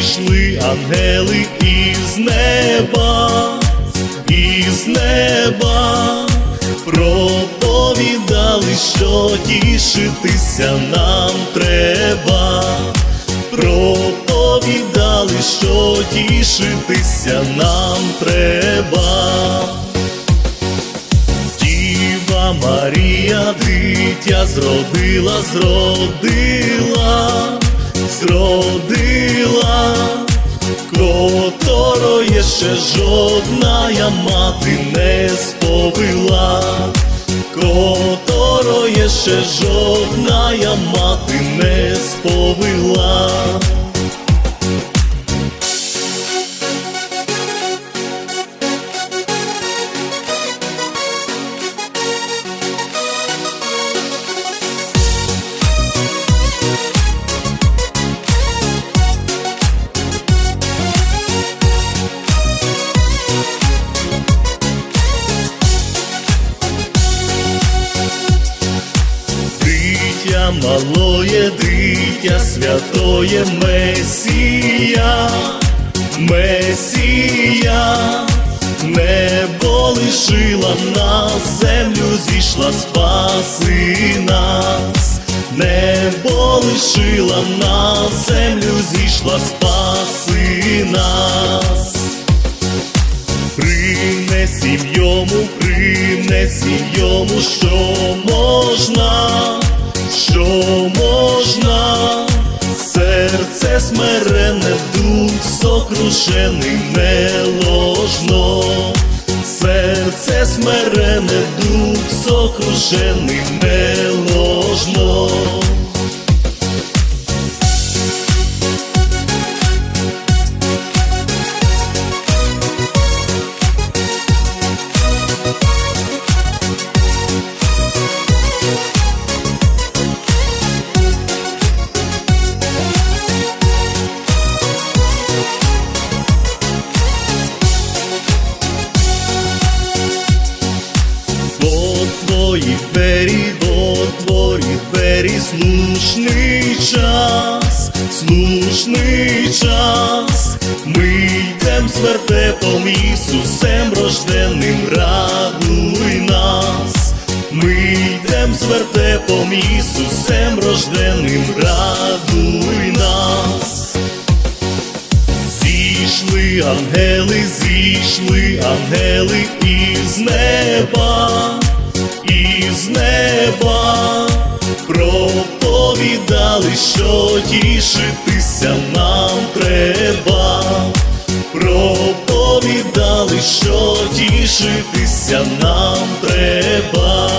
зійшли ангели із неба, із неба, проповідали, що тішитися нам треба, проповідали, що тішитися нам треба. Діва Марія дитя зродила, зродила, зродила, которое ще жодна мати не сповила, которое ще жодна мати не сповила. Дитя малое, дитя святое Месія, Месія, небо лишила нас, землю зійшла спаси нас, небо лишила нас, землю зійшла спаси нас. Принесім йому, принесім йому, що можна, що можна, серце смирене, дух сокрушений не ложно, серце смирене, дух сокрушений не ложно. Твої двері, до твої двері, слушний час, слушний час, ми йдем з вертепом Ісусем рожденим, радуй нас, ми йдем з вертепом Ісусем рожденим, радуй нас. Зійшли ангели, зійшли ангели із неба, проповідали, що тішитися нам треба, проповідали, що тішитися нам треба.